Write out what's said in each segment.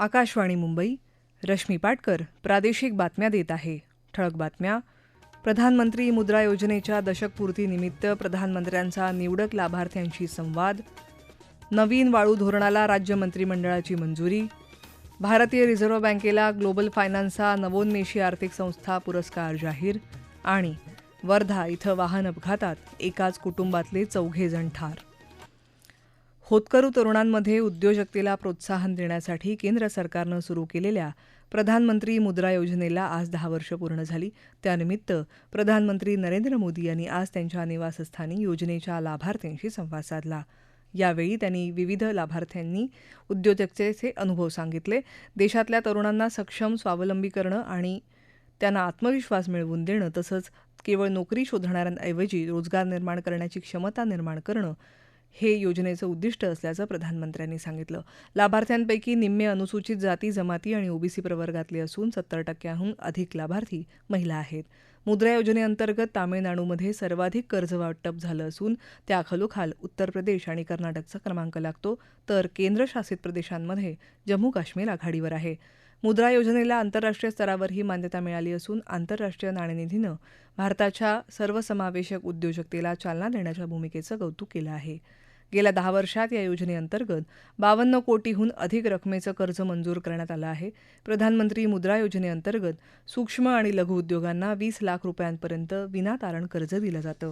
आकाशवाणी मुंबई रश्मी पाटकर प्रादेशिक बातम्या देत आहे. ठळक बातम्या. प्रधानमंत्री मुद्रा योजनेच्या दशकपूर्तीनिमित्त प्रधानमंत्र्यांचा निवडक लाभार्थ्यांशी संवाद. नवीन वाळू धोरणाला राज्य मंत्रिमंडळाची मंजुरी. भारतीय रिझर्व्ह बँकेला ग्लोबल फायनान्सचा नवोन्मेषी आर्थिक संस्था पुरस्कार जाहीर. आणि वर्धा इथं वाहन अपघातात एकाच कुटुंबातले चौघे जण ठार. होतकरू तरुणांमध्ये उद्योजकतेला प्रोत्साहन देण्यासाठी केंद्र सरकारनं सुरू केलेल्या प्रधानमंत्री मुद्रा योजनेला आज दहा वर्ष पूर्ण झाली. त्यानिमित्त प्रधानमंत्री नरेंद्र मोदी यांनी आज त्यांच्या निवासस्थानी योजनेच्या लाभार्थ्यांशी संवाद साधला. यावेळी त्यांनी विविध लाभार्थ्यांनी उद्योजकतेचे अनुभव सांगितले. देशातल्या तरुणांना सक्षम स्वावलंबी करणं आणि त्यांना आत्मविश्वास मिळवून देणं तसंच केवळ नोकरी शोधणाऱ्यांऐवजी रोजगार निर्माण करण्याची क्षमता निर्माण करणं हे योजनेचं उद्दिष्ट असल्याचं प्रधानमंत्र्यांनी सांगितलं. लाभार्थ्यांपैकी निम्मे अनुसूचित जाती जमाती आणि ओबीसी प्रवर्गातले असून सत्तर टक्क्याहून अधिक लाभार्थी महिला आहेत. मुद्रा योजनेअंतर्गत तामिळनाडूमध्ये सर्वाधिक कर्ज वाटप झालं असून त्याखालोखाल उत्तर प्रदेश आणि कर्नाटकचा क्रमांक लागतो तर केंद्रशासित प्रदेशांमध्ये जम्मू काश्मीर आघाडीवर आहे. मुद्रा योजनेला आंतरराष्ट्रीय स्तरावरही मान्यता मिळाली असून आंतरराष्ट्रीय नाणेनिधीनं भारताच्या सर्वसमावेशक उद्योजकतेला चालना देण्याच्या भूमिकेचं कौतुक केलं आहे. गेल्या दहा वर्षात या योजनेअंतर्गत बावन्न कोटीहून अधिक रकमेचं कर्ज मंजूर करण्यात आलं आहे. प्रधानमंत्री मुद्रा योजनेअंतर्गत सूक्ष्म आणि लघु उद्योगांना वीस लाख रुपयांपर्यंत विनातारण कर्ज दिलं जातं.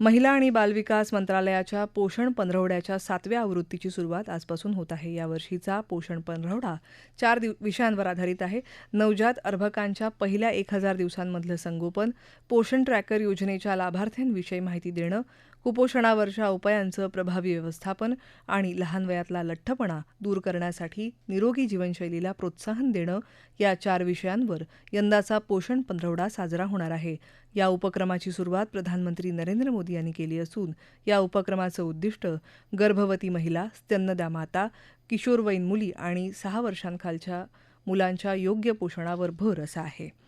महिला आणि बालविकास मंत्रालयाच्या पोषण पंधरवड्याच्या सातव्या आवृत्तीची सुरुवात आजपासून होत आहे. यावर्षीचा पोषण पंधरवडा चार दिव विषयांवर आधारित आहे. नवजात अर्भकांच्या पहिल्या एक हजार दिवसांमधलं संगोपन पोषण ट्रॅकर योजनेच्या लाभार्थ्यांविषयी माहिती देणं कुपोषणावरच्या उपायांचं प्रभावी व्यवस्थापन आणि लहान वयातला लठ्ठपणा दूर करण्यासाठी निरोगी जीवनशैलीला प्रोत्साहन देणं या चार विषयांवर यंदाचा पोषण पंधरवडा साजरा होणार आहे. या उपक्रमाची सुरुवात प्रधानमंत्री नरेंद्र मोदी यांनी केली असून या उपक्रमाचं उद्दिष्ट गर्भवती महिला स्तन्यदा माता किशोरवयीन मुली आणि सहा वर्षांखालच्या मुलांच्या योग्य पोषणावर भर असा आहे.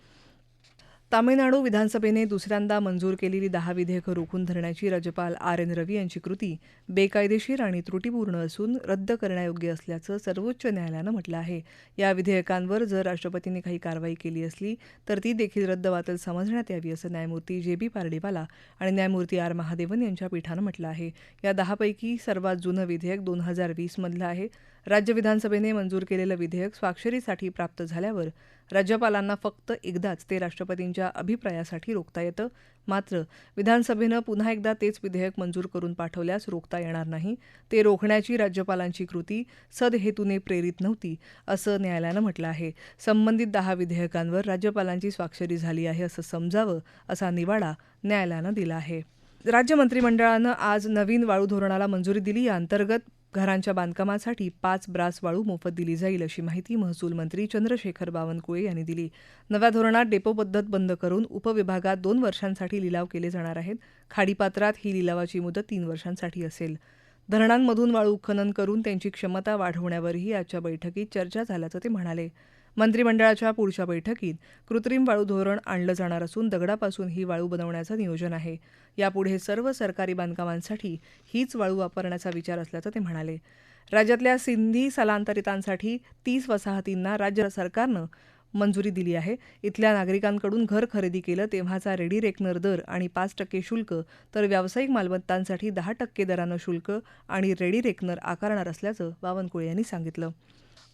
तामिळनाडू विधानसभेने दुसऱ्यांदा मंजूर केलेली दहा विधेयकं रोखून धरण्याची राज्यपाल आर एन रवी यांची कृती बेकायदेशीर आणि त्रुटीपूर्ण असून रद्द करण्यायोग्य असल्याचं सर्वोच्च न्यायालयानं म्हटलं आहे. या विधेयकांवर जर राष्ट्रपतींनी काही कारवाई केली असली तर ती देखील रद्दबातल समजण्यात यावी असं न्यायमूर्ती जे बी पारडीवाला आणि न्यायमूर्ती आर महादेवन यांच्या पीठानं म्हटलं आहे. या दहापैकी सर्वात जुनं विधेयक दोन हजार वीसमधलं आहे. राज्य विधानसभेने मंजूर केलेलं विधेयक स्वाक्षरीसाठी प्राप्त झाल्यावर राज्यपालांना फक्त एकदाच ते राष्ट्रपतींच्या अभिप्रायासाठी रोखता येतं. मात्र विधानसभेनं पुन्हा एकदा तेच विधेयक मंजूर करून पाठवल्यास रोखता येणार नाही. ते रोखण्याची राज्यपालांची कृती सदहेतूने प्रेरित नव्हती असं न्यायालयानं म्हटलं आहे. संबंधित दहा विधेयकांवर राज्यपालांची स्वाक्षरी झाली आहे असं समजावं असा निवाडा न्यायालयानं दिला आहे. राज्य मंत्रिमंडळानं आज नवीन वाळू धोरणाला मंजुरी दिली. या अंतर्गत घरांच्या बांधकामासाठी पाच ब्रास वाळू मोफत दिली जाईल अशी माहिती महसूल मंत्री चंद्रशेखर बावनकुळे यांनी दिली. नव्या धोरणात डेपो पद्धत बंद करून उपविभागात दोन वर्षांसाठी लिलाव केले जाणार आहेत. खाडीपात्रात ही लिलावाची मुदत तीन वर्षांसाठी असेल. धरणांमधून वाळू उत्खनन करून त्यांची क्षमता वाढवण्यावरही आजच्या बैठकीत चर्चा झाल्याचं ते म्हणाले. मंत्रिमंडळाच्या पुढच्या बैठकीत कृत्रिम वाळू धोरण आणलं जाणार असून दगडापासून ही वाळू बनवण्याचं नियोजन आहे. यापुढे सर्व सरकारी बांधकामांसाठी हीच वाळू वापरण्याचा विचार असल्याचं ते म्हणाले. राज्यातल्या सिंधी स्थलांतरितांसाठी तीस वसाहतींना राज्य सरकारनं मंजुरी दिली आहे. इथल्या नागरिकांकडून घर खरेदी केलं तेव्हाचा रेडी रेकनर दर आणि पाच टक्के शुल्क तर व्यावसायिक मालमत्तांसाठी दहा टक्के दरानं शुल्क आणि रेडी रेकनर आकारणार असल्याचं बावनकुळे यांनी सांगितलं.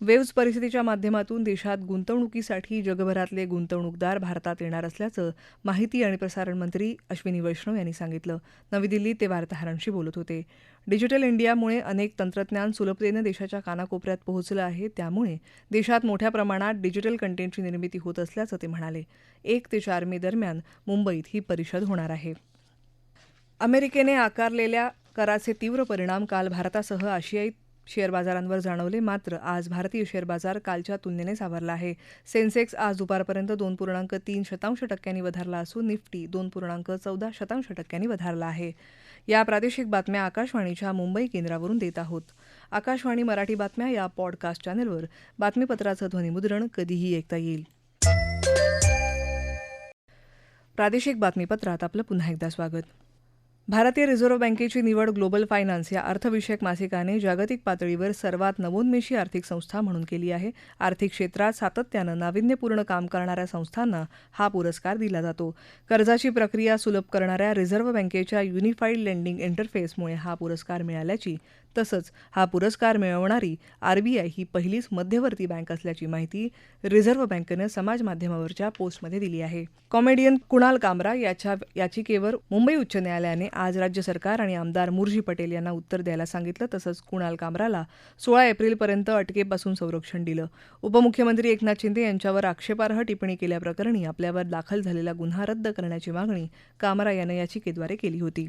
वेव्ज परिस्थितीच्या माध्यमातून देशात गुंतवणुकीसाठी जगभरातले गुंतवणूकदार भारतात येणार असल्याचं माहिती आणि प्रसारण मंत्री अश्विनी वैष्णव यांनी सांगितलं. नवी दिल्लीत ते वार्ताहरांशी बोलत होते. डिजिटल इंडियामुळे अनेक तंत्रज्ञान सुलभतेनं देशाच्या कानाकोपऱ्यात पोहोचलं आहे. त्यामुळे देशात मोठ्या प्रमाणात डिजिटल कंटेंटची निर्मिती होत असल्याचं ते म्हणाले. एक ते चार मे दरम्यान मुंबईत ही परिषद होणार आहे. अमेरिकेने आकारलेल्या कराचे तीव्र परिणाम काल भारतासह आशियाई शेअर बाजारांवर जाणवले. मात्र आज भारतीय शेअर बाजार कालच्या तुलनेने सावरला आहे. सेन्सेक्स आज दुपारपर्यंत दोन पूर्णांक तीन शतांश टक्क्यांनी वधारला असून निफ्टी दोन पूर्णांक चौदा शतांश टक्क्यांनी वधारला आहे. या प्रादेशिक बातम्या आकाशवाणीच्या मुंबई केंद्रावरून देत आहोत. आकाशवाणी मराठी बातम्या या पॉडकास्ट चॅनलवर. बातमीपत्राचं ध्वनिमुद्रण कधीही ऐकता येईल. प्रादेशिक बातमीपत्रात आपलं पुन्हा एकदा स्वागत. भारतीय रिझर्व्ह बँकेची निवड ग्लोबल फायनान्स या अर्थविषयक मासिकाने जागतिक पातळीवर सर्वात नवोन्मेषी आर्थिक संस्था म्हणून केली आहे. आर्थिक क्षेत्रात सातत्यानं नाविन्यपूर्ण काम करणाऱ्या संस्थांना हा पुरस्कार दिला जातो. कर्जाची प्रक्रिया सुलभ करणाऱ्या रिझर्व्ह बँकेच्या युनिफाईड लेंडिंग इंटरफेसमुळे हा पुरस्कार मिळाल्याची तसंच हा पुरस्कार मिळवणारी आरबीआय ही पहिलीच मध्यवर्ती बँक असल्याची माहिती रिझर्व्ह बँकेनं समाज माध्यमावरच्या पोस्टमध्ये दिली आहे. कॉमेडियन कुणाल कामरा याच्या याचिकेवर मुंबई उच्च न्यायालयाने आज राज्य सरकार आणि आमदार मुरजी पटेल यांना उत्तर द्यायला सांगितलं तसंच कुणाल कामराला सोळा एप्रिलपर्यंत अटकेपासून संरक्षण दिलं. उपमुख्यमंत्री एकनाथ शिंदे यांच्यावर आक्षेपार्ह टिप्पणी केल्याप्रकरणी आपल्यावर दाखल झालेला गुन्हा रद्द करण्याची मागणी कामरा यानं याचिकेद्वारे केली होती.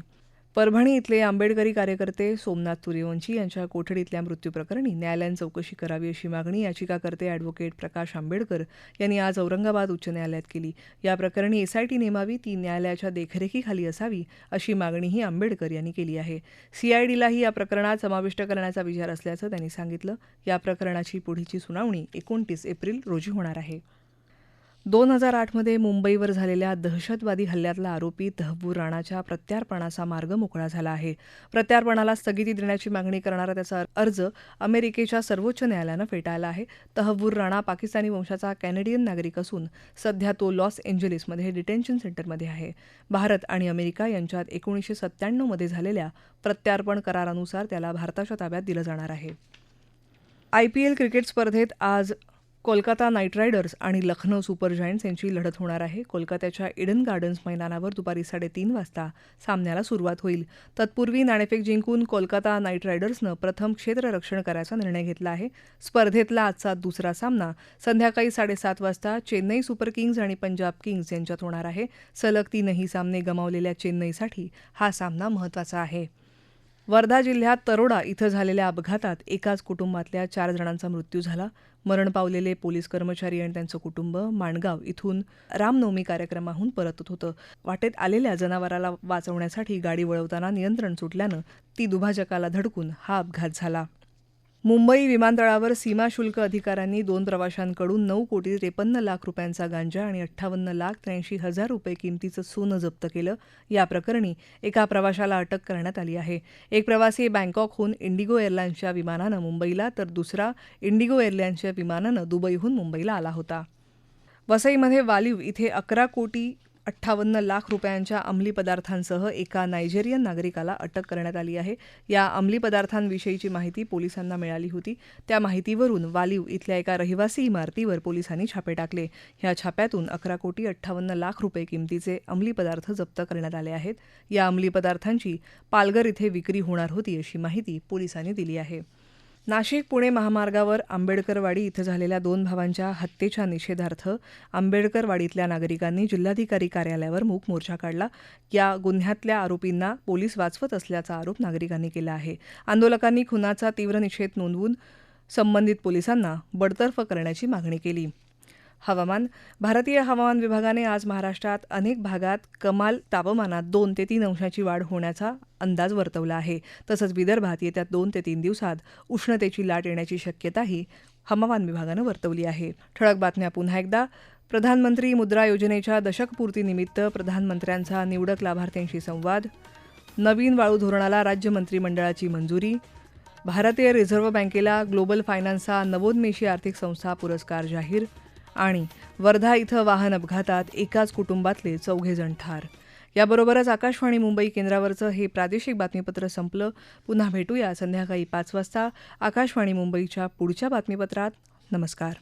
परभणी इथले आंबेडकरी कार्यकर्ते सोमनाथ तुर्यवंशी यांच्या कोठडीतल्या मृत्यूप्रकरणी न्यायालयानं चौकशी करावी अशी मागणी याचिकाकर्ते अॅडव्होकेट प्रकाश आंबेडकर यांनी आज औरंगाबाद उच्च न्यायालयात केली. या प्रकरणी एसआयटी नेमावी ती न्यायालयाच्या देखरेखीखाली असावी अशी मागणीही आंबेडकर यांनी केली आहे. सीआयडीलाही या प्रकरणात समाविष्ट करण्याचा विचार असल्याचं त्यांनी सांगितलं. या प्रकरणाची पुढची सुनावणी एकोणतीस एप्रिल रोजी होणार आहे. दोन हजार आठमध्ये मुंबईवर झालेल्या दहशतवादी हल्ल्यातला आरोपी तहबूर राणाच्या प्रत्यार्पणाचा मार्ग मोकळा झाला आहे. प्रत्यार्पणाला स्थगिती देण्याची मागणी करणारा त्याचा अर्ज अमेरिकेच्या सर्वोच्च न्यायालयानं फेटाळला आहे. तहबूर राणा पाकिस्तानी वंशाचा कॅनेडियन नागरिक असून सध्या तो लॉस एंजलिसमध्ये डिटेन्शन सेंटरमध्ये आहे. भारत आणि अमेरिका यांच्यात एकोणीसशे सत्त्याण्णवमध्ये झालेल्या प्रत्यार्पण करारानुसार त्याला भारताच्या ताब्यात दिलं जाणार आहे. आय पी एल क्रिकेट स्पर्धेत आज कोलकाता नाईट रायडर्स आणि लखनौ सुपर जायंट्स यांची लढत होणार आहे. कोलकात्याच्या इडन गार्डन्स मैदानावर दुपारी साडेतीन वाजता सामन्याला सुरुवात होईल. तत्पूर्वी नाणेफेक जिंकून कोलकाता नाईट रायडर्सनं प्रथम क्षेत्ररक्षण करायचा निर्णय घेतला आहे. स्पर्धेतला आजचा दुसरा सामना संध्याकाळी साडेसात वाजता चेन्नई सुपर किंग्ज आणि पंजाब किंग्ज यांच्यात होणार आहे. सलग तीनही सामने गमावलेल्या चेन्नईसाठी हा सामना महत्त्वाचा आहे. वर्धा जिल्ह्यात तरोडा इथं झालेल्या अपघातात एकाच कुटुंबातल्या चार जणांचा मृत्यू झाला. मरण पावलेले पोलीस कर्मचारी आणि त्यांचं कुटुंब माणगाव इथून रामनवमी कार्यक्रमाहून परतत होतं. वाटेत आलेल्या जनावराला वाचवण्यासाठी गाडी वळवताना नियंत्रण सुटल्यानं ती दुभाजकाला धडकून हा अपघात झाला. मुंबई विमानतळावर सीमा शुल्क अधिकाऱ्यांनी दोन प्रवाशांकडून नऊ कोटी त्रेपन्न लाख रुपयांचा गांजा आणि अठ्ठावन्न लाख त्र्याऐंशी हजार रुपये किमतीचं सोनं जप्त केलं. या प्रकरणी एका प्रवाशाला अटक करण्यात आली आहे. एक प्रवासी बँकॉकहून इंडिगो एअरलाईन्सच्या विमानानं मुंबईला तर दुसरा इंडिगो एअरलाईन्सच्या विमानानं दुबईहून मुंबईला आला होता. वसईमध्ये वालीव इथे अकरा कोटी अठ्ठावन्न लाख रुपयांच्या अंमली पदार्थांसह एका नायजेरियन नागरिकाला अटक करण्यात आली आहे. या अंमली पदार्थांविषयीची माहिती पोलिसांना मिळाली होती. त्या माहितीवरून वालीव इथल्या एका रहिवासी इमारतीवर पोलिसांनी छापे टाकले. या छाप्यातून अकरा कोटी अठ्ठावन्न लाख रुपये किमतीचे अंमली पदार्थ जप्त करण्यात आले आहेत. या अंमली पदार्थांची पालघर इथे विक्री होणार होती अशी माहिती पोलिसांनी दिली आहे. नाशिक पुणे महामार्गावर आंबेडकरवाडी इथं झालेल्या दोन भावांच्या हत्येच्या निषेधार्थ आंबेडकरवाडीतल्या नागरिकांनी जिल्हाधिकारी कार्यालयावर मूक मोर्चा काढला. या गुन्ह्यातल्या आरोपींना पोलीस वाचवत असल्याचा आरोप नागरिकांनी केला आहे. आंदोलकांनी खुनाचा तीव्र निषेध नोंदवून संबंधित पोलिसांना बडतर्फ करण्याची मागणी केली. हवामान. भारतीय हवामान विभागाने आज महाराष्ट्रात अनेक भागात कमाल तापमानात दोन ते तीन अंशाची वाढ होण्याचा अंदाज वर्तवला आहे. तसंच विदर्भात येत्या दोन ते तीन दिवसात उष्णतेची लाट येण्याची शक्यताही हवामान विभागानं वर्तवली आहे. ठळक बातम्या पुन्हा एकदा. प्रधानमंत्री मुद्रा योजनेच्या दशकपूर्तीनिमित्त प्रधानमंत्र्यांचा निवडक लाभार्थ्यांशी संवाद. नवीन वाळू धोरणाला राज्य मंत्रिमंडळाची मंजुरी. भारतीय रिझर्व्ह बँकेला ग्लोबल फायनान्सचा नवोन्मेषी आर्थिक संस्था पुरस्कार जाहीर. आणि वर्धा इथं वाहन अपघातात एकाच कुटुंबातले चौघेजण ठार. याबरोबरच आकाशवाणी मुंबई केंद्रावरचं हे प्रादेशिक बातमीपत्र संपलं. पुन्हा भेटूया संध्याकाळी पाच वाजता आकाशवाणी मुंबईच्या पुढच्या बातमीपत्रात. नमस्कार.